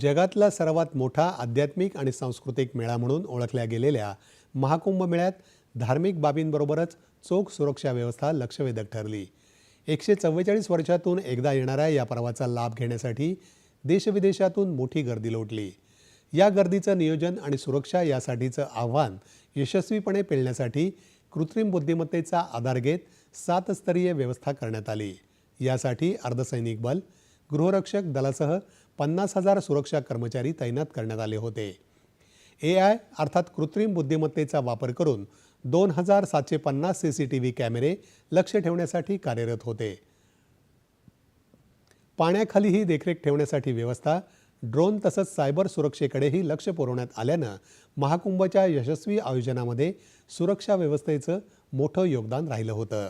जगातला सर्वात मोठा आध्यात्मिक आणि सांस्कृतिक मेळा म्हणून ओळखल्या गेलेल्या महाकुंभ मेळ्यात धार्मिक बाबींबरोबरच चोख सुरक्षा व्यवस्था लक्षवेधक ठरली. एकशे चव्वेचाळीस वर्षातून एकदा येणाऱ्या या पर्वाचा लाभ घेण्यासाठी देशविदेशातून मोठी गर्दी लोटली. या गर्दीचं नियोजन आणि सुरक्षा यासाठीचं आव्हान यशस्वीपणे पेलण्यासाठी कृत्रिम बुद्धिमत्तेचा आधार घेत सातस्तरीय व्यवस्था करण्यात आली. यासाठी अर्धसैनिक बल गृहरक्षक दलासह पन्नास हजार सुरक्षा कर्मचारी तैनात करण्यात आले होते. ए आय अर्थात कृत्रिम बुद्धिमत्तेचा वापर करून दोन हजार सातशे पन्नास सी सी टी व्ही कॅमेरे लक्ष ठेवण्यासाठी कार्यरत होते. पाण्याखालीही देखरेख ठेवण्यासाठी व्यवस्था ड्रोन तसंच सायबर सुरक्षेकडेही लक्ष पुरवण्यात आल्यानं महाकुंभच्या यशस्वी आयोजनामध्ये सुरक्षा व्यवस्थेचं मोठं योगदान राहिलं होतं.